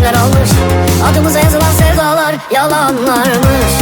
almış Adımıza yazılan sevdalar yalanlarmış.